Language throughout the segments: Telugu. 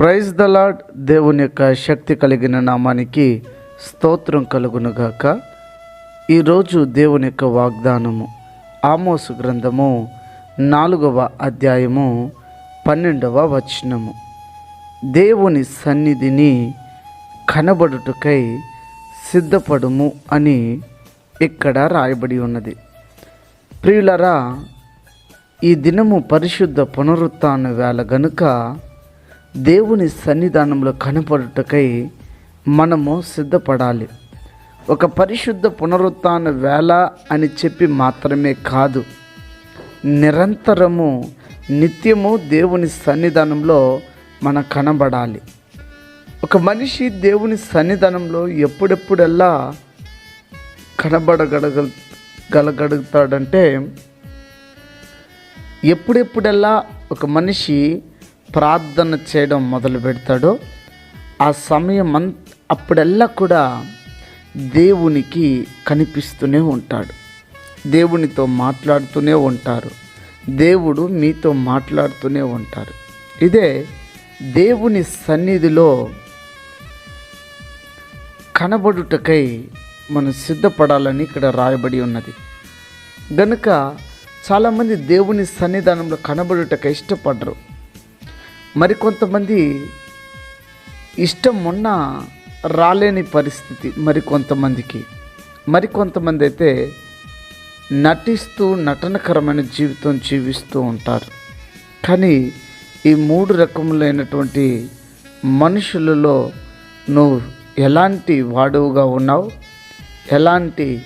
ప్రైజ్ ద లాడ్ దేవుని యొక్క శక్తి కలిగిన నామానికి స్తోత్రం కలుగునుగాక. ఈరోజు దేవుని యొక్క వాగ్దానము ఆమోసు గ్రంథము నాలుగవ అధ్యాయము పన్నెండవ వచనము. దేవుని సన్నిధిని కనబడుటకై సిద్ధపడుము అని ఇక్కడ రాయబడి ఉన్నది. ప్రియులరా ఈ దినము పరిశుద్ధ పునరుత్న వేళ గనుక దేవుని సన్నిధానంలో కనపడుటకై మనము సిద్ధపడాలి. ఒక పరిశుద్ధ పునరుత్న వేళ అని చెప్పి మాత్రమే కాదు. నిరంతరము నిత్యము దేవుని సన్నిధానంలో మనం కనబడాలి. ఒక మనిషి దేవుని సన్నిధానంలో ఎప్పుడెప్పుడెల్లా కనబడగడగ ఎప్పుడెప్పుడెల్లా ఒక మనిషి ప్రార్థన చేయడం మొదలు పెడతాడో. ఆ సమయం అంత అప్పుడల్లా కూడా దేవునికి కనిపిస్తూనే ఉంటాడు. దేవునితో మాట్లాడుతూనే ఉంటారు. దేవుడు మీతో మాట్లాడుతూనే ఉంటారు. ఇదే దేవుని సన్నిధిలో కనబడుటకై మనం సిద్ధపడాలని ఇక్కడ రాయబడి ఉన్నది. గనుక చాలామంది దేవుని సన్నిధానంలో కనబడుటకై ఇష్టపడరు. మరికొంతమంది ఇష్టం ఉన్న రాలేని పరిస్థితి మరికొంతమందికి. మరికొంతమంది అయితే నటిస్తూ నటనకరమైన జీవితం జీవిస్తూ ఉంటారు. కానీ ఈ మూడు రకములైనటువంటి మనుషులలో నువ్వు ఎలాంటి వాడువుగా ఉన్నావు? ఎలాంటి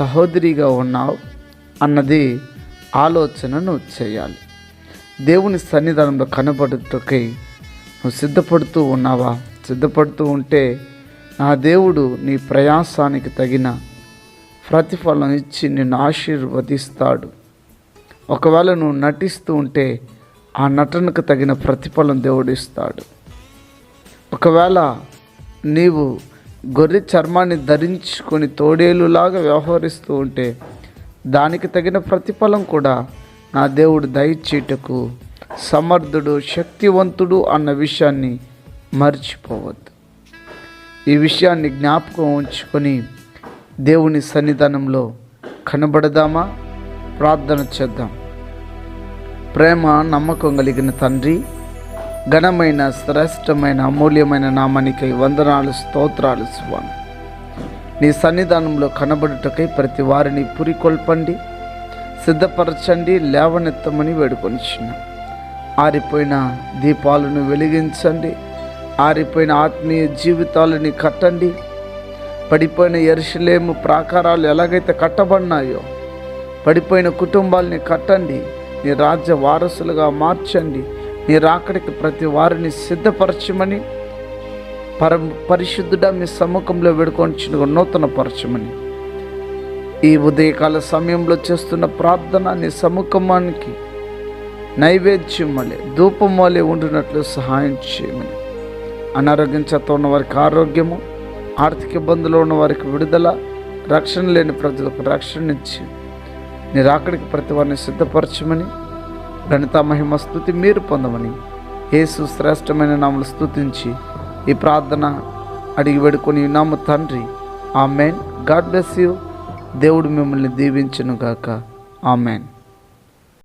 సహోదరిగా ఉన్నావు? అన్నది ఆలోచనను చేయాలి. దేవుని సన్నిధానంలో కనబడుటకై నువ్వు సిద్ధపడుతూ ఉన్నావా? సిద్ధపడుతూ ఉంటే నా దేవుడు నీ ప్రయాసానికి తగిన ప్రతిఫలం ఇచ్చి నిన్ను ఆశీర్వదిస్తాడు. ఒకవేళ నువ్వు నటిస్తూ ఉంటే ఆ నటనకు తగిన ప్రతిఫలం దేవుడు ఇస్తాడు ఒకవేళ నీవు గొర్రె చర్మాన్ని ధరించుకొని తోడేలులాగా వ్యవహరిస్తూ ఉంటే దానికి తగిన ప్రతిఫలం కూడా నా దేవుడు దయచేటకు సమర్థుడు శక్తివంతుడు అన్న విషయాన్ని మర్చిపోవద్దు. ఈ విషయాన్ని జ్ఞాపకం ఉంచుకొని దేవుని సన్నిధానంలో కనబడదామా? ప్రార్థన చేద్దాం. ప్రేమ నమ్మకం కలిగిన తండ్రి ఘనమైన శ్రేష్టమైన అమూల్యమైన నామానికై వందనాలు స్తోత్రాలు స్వామి నీ సన్నిధానంలో కనబడుటకై ప్రతి వారిని పురికొల్పండి. సిద్ధపరచండి లేవనెత్తమని వేడుకొనిచ్చిన ఆరిపోయిన దీపాలను వెలిగించండి ఆరిపోయిన ఆత్మీయ జీవితాలని కట్టండి. పడిపోయిన ఎరుసలేము ప్రాకారాలు ఎలాగైతే కట్టబడినాయో పడిపోయిన కుటుంబాలని కట్టండి నీ రాజ్య వారసులుగా మార్చండి నీ రాకడికి ప్రతి వారిని సిద్ధపరచమని పర పరిశుద్ధుడా మీ సమ్ముఖంలో వేడుకొని నూతన పరచమని ఈ ఉదయకాల సమయంలో చేస్తున్న ప్రార్థన నీ సముఖమానికి నైవేద్యం వలె ధూపం వలె ఉండినట్లు సహాయం చేయమని. అనారోగ్యం చేత ఉన్న వారికి ఆరోగ్యము ఆర్థిక ఇబ్బందులు ఉన్న వారికి విడుదల రక్షణ లేని ప్రజలకు రక్షణ ఇచ్చి నీ రాకడికి ప్రతి వారిని సిద్ధపరచమని గణిత మహిమ స్థుతి మీరు పొందమని యేసు శ్రేష్టమైన నామలు స్థుతించి ఈ ప్రార్థన అడిగి వేడుకొని నామ తండ్రి. ఆమెన్. God bless you. దేవుడు మిమ్మల్ని దీవించును గాక ఆమెన్.